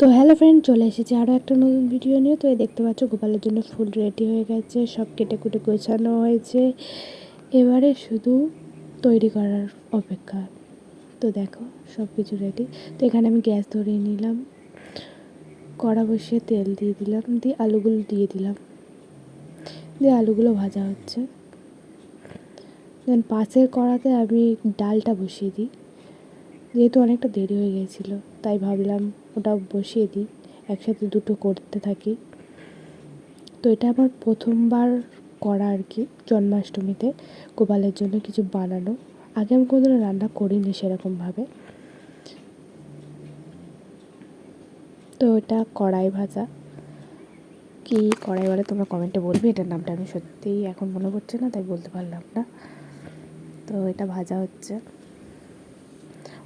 তো hello friend চলে এসেছি আরও একটা নতুন ভিডিও নিয়ে। তো দেখতে পাচ্ছ, গোপালের জন্য ফুল রেডি হয়ে গেছে, সব কেটে কুটে গোছানো হয়েছে। এবারে শুধু তৈরি করার অপেক্ষা। তো দেখো সব কিছু রেডি তো এখানে আমি গ্যাস ধরিয়ে নিলাম, কড়া বসিয়ে তেল দিয়ে দিলাম, দিয়ে আলুগুলো দিয়ে দিলাম। দিয়ে আলুগুলো ভাজা হচ্ছে। দেন পাশের কড়াতে আমি ডালটা বসিয়ে দিই। যেহেতু অনেকটা দেরি হয়ে গিয়েছিল, তাই ভাবলাম ওটা বসিয়ে দিই, একসাথে দুটো করতে থাকি। তো এটা আমার প্রথমবার করা আর কি, জন্মাষ্টমীতে গোপালের জন্য কিছু বানানো। আগে আমি কোনোদিনও রান্না করিনি সেরকমভাবে। তো এটা কড়াই ভাজা। কি কড়াই বলে তোমরা কমেন্টে বলবে, এটার নামটা আমি সত্যিই এখন মনে পড়ছে না, তাই বলতে পারলাম না। তো এটা ভাজা হচ্ছে।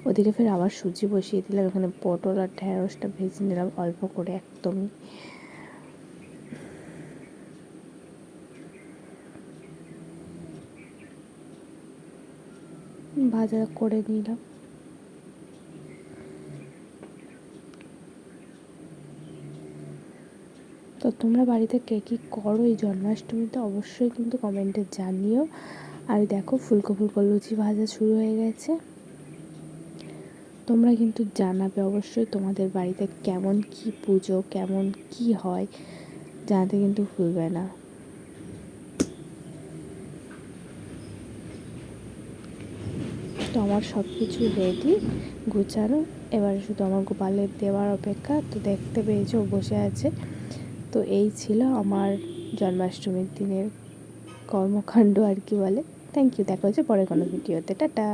ওদিকে ফের আবার সুজি বসিয়ে দিলাম, এখানে পটল আর ঢ্যাঁড়সটা ভেজে নিলাম অল্প করে একদমই। ভাজা করে নিলাম। তো তোমরা বাড়িতে কে কী করো এই জন্মাষ্টমীতে অবশ্যই কিন্তু কমেন্টে জানিও। আর দেখো ফুলকো ফুলকো লুচি ভাজা শুরু হয়ে গেছে। তোমরা কিন্তু জানাবে অবশ্যই তোমাদের বাড়িতে কেমন কি পুজো, কেমন কি হয়, জানাতে কিন্তু ভুলবে না। তো আমার সব কিছু রেডি গুছানো। এবারে শুধু আমার গোপালের দেওয়ার অপেক্ষা। তো দেখতে পেয়েছ বসে আছে। তো এই ছিল আমার জন্মাষ্টমীর দিনের কর্মকাণ্ড আর কি বলে। থ্যাংক ইউ দেখা হচ্ছে পরে কোনো ভিডিওতে টাটা!